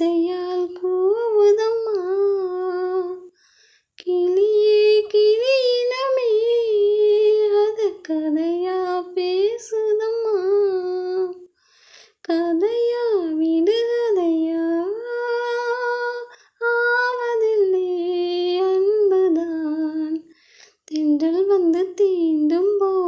இசையால் கூவுதம்மா கிளியே கிளியினமே அது கதையா பேசுதம்மா. கதையா விடுகதையா ஆவதில்லை அன்புதான். தென்றல் வந்து தீண்டும் போ